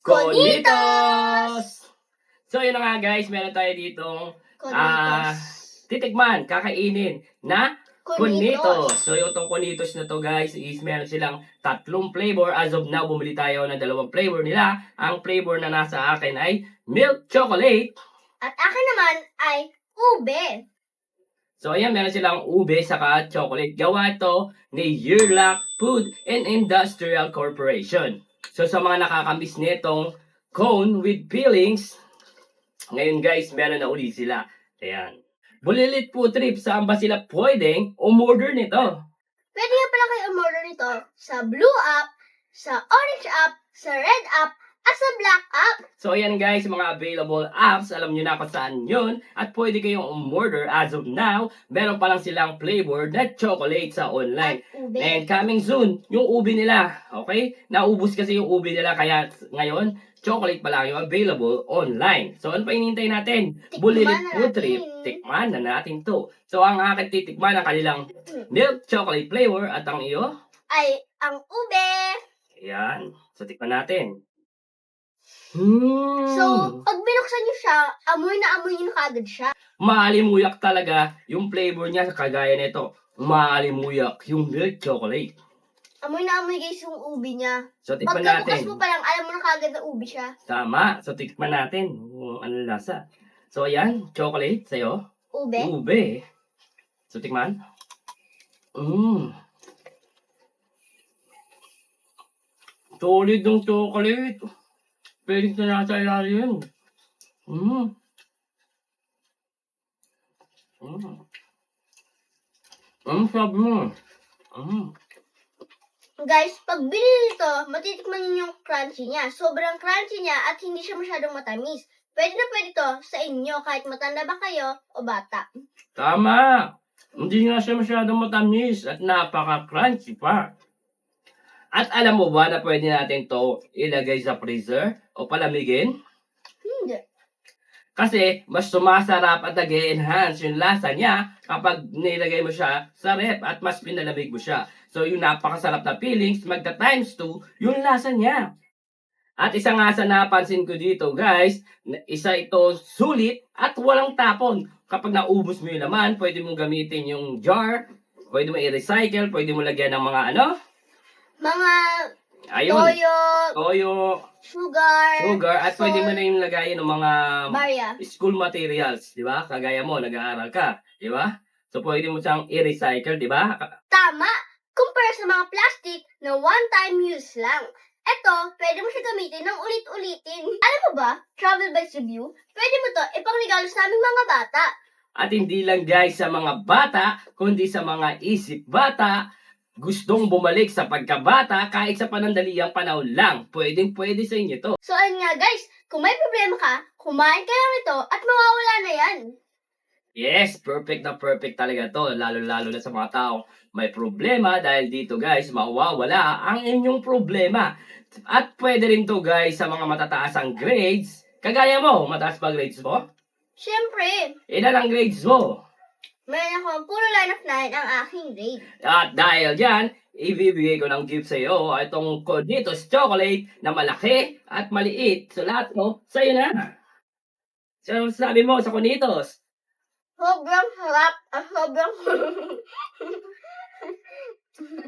Conitos! So yun na nga guys, meron tayo ditong Ah, titikman, kakainin na Conitos. So yung itong Conitos na to guys is meron silang tatlong flavor. As of now, bumili tayo ng dalawang flavor nila. Ang flavor na nasa akin ay milk chocolate. At akin naman ay ube. So ayan, meron silang ube saka chocolate. Gawa ito ni Yearlock Food and Industrial Corporation. So sa mga nakakamiss nitong cone with peelings, ngayon guys, meron na uli sila. Ayan. Bulilit po trip, saan ba sila pwedeng umorder nito? Pwede pala kayo umorder nito sa blue app, sa orange app, sa red app, at sa black app. So ayan guys, mga available apps, alam nyo na kung saan yun. At pwede kayong umorder as of now. Meron pa lang silang flavor na chocolate sa online. At ube. And coming soon, yung ubi nila. Okay? Naubos kasi yung ubi nila kaya ngayon, chocolate pa lang yung available online. So ano pa hinihintay natin? Bulilit na food trip. Tikman na natin to. So ang akin titikman ang kanilang milk chocolate flavor at ang iyo. Ay, ang ube. Ayan. So tikman natin. Hmm. So, pag binuksan niyo siya, amoy na amoy niyo na kagad siya. maalimuyak talaga yung flavor niya kagaya nito. Maalimuyak yung milk chocolate. Amoy na amoy guys yung ube niya. So tikman Pagkabukas natin. mo pa lang, alam mo na kagad na ube siya. Tama. So, tikman natin kung ano lasa. So, ayan. Chocolate sa'yo. Ube. Ube. So, tikman. Mmm. Solid ng chocolate. Pwede na nasa ilalim. Mmm. Mmm. Ang sabi mo. Mmm. Guys, pag binili nito, matitikman niyo yung crunchy niya. Sobrang crunchy niya at hindi siya masyadong matamis. Pwede na pwede to sa inyo kahit matanda ba kayo o bata. Tama. Hindi nga siya masyadong matamis at napaka-crunchy pa. At alam mo ba na pwede natin to ilagay sa freezer o palamigin? Hindi. Kasi mas sumasarap at nag enhance yung lasa niya kapag nilagay mo siya sa rep at mas pinalamig mo siya. So yung napakasarap na feelings, magta times 2 yung lasa niya. At isa nga sa napansin ko dito guys, na isa ito sulit at walang tapon. Kapag naubos mo yung laman, pwede mong gamitin yung jar, pwede mo i-recycle, pwede mo lagyan ng mga ano, Mga ayun, toyo, toyo, sugar, sugar, at pwede mo salt, na yung lagayin ng mga barya. school materials, di ba? Kagaya mo, nag-aaral ka, di ba? So, pwede mo siyang i-recycle, di ba? Tama! Compare sa mga plastic na one-time use lang. Ito, pwede mo siya gamitin ng ulit-ulitin. Alam mo ba, Travel Bites Review, pwede mo to ipangregalo sa aming mga bata. At hindi lang guys sa mga bata, kundi sa mga isip bata, gustong bumalik sa pagkabata kahit sa panandaliang panahon lang. Pwedeng pwede sa inyo to. So, ayun nga guys, kung may problema ka, kumain ka lang ito at mawawala na yan. Yes, perfect na perfect talaga to. Lalo-lalo na sa mga taong may problema dahil dito guys, mawawala ang inyong problema. At pwede rin to guys sa mga matataas ang grades. Kagaya mo, mataas ba grades mo? Siyempre, Ilan ang grades mo? Meron ako puro line of 9 ang aking grade. At dahil dyan, ibibigay ko ng gift sa iyo itong Coditos Chocolate na malaki at maliit. So lahat mo, sa'yo na. So ano sabi mo sa Coditos? Sobrang sarap at sobrang